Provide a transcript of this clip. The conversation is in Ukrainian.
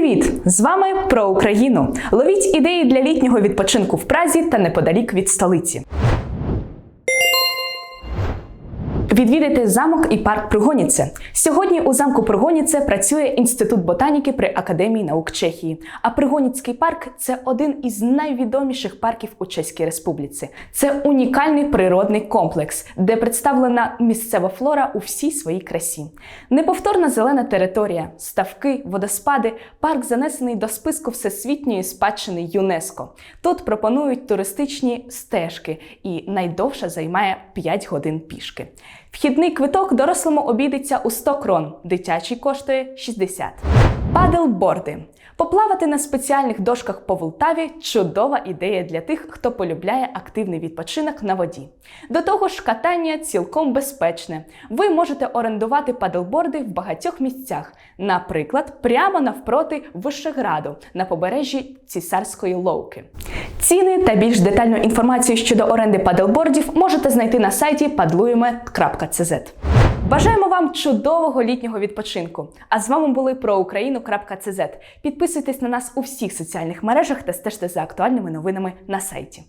Привіт! З вами про Україну. Ловіть ідеї для літнього відпочинку в Празі та неподалік від столиці. Відвідайте замок і парк Пригоніце. Сьогодні у замку Пригоніце працює інститут ботаніки при Академії наук Чехії. А Пригоніцький парк це один із найвідоміших парків у Чеській Республіці. Це унікальний природний комплекс, де представлена місцева флора у всій своїй красі. Неповторна зелена територія, ставки, водоспади. Парк занесений до списку всесвітньої спадщини ЮНЕСКО. Тут пропонують туристичні стежки, і найдовша займає 5 годин пішки. Вхідний квиток дорослому обійдеться у 100 крон, дитячий коштує 60. Паделборди. Поплавати на спеціальних дошках по Волтаві чудова ідея для тих, хто полюбляє активний відпочинок на воді. До того ж, катання цілком безпечне. Ви можете орендувати паделборди в багатьох місцях, наприклад, прямо навпроти Вишеграду на побережжі Цісарської Ловки. Ціни та більш детальну інформацію щодо оренди паделбордів можете знайти на сайті padluime.cz. Бажаємо вам чудового літнього відпочинку! А з вами були про Україну.cz. Підписуйтесь на нас у всіх соціальних мережах та стежте за актуальними новинами на сайті.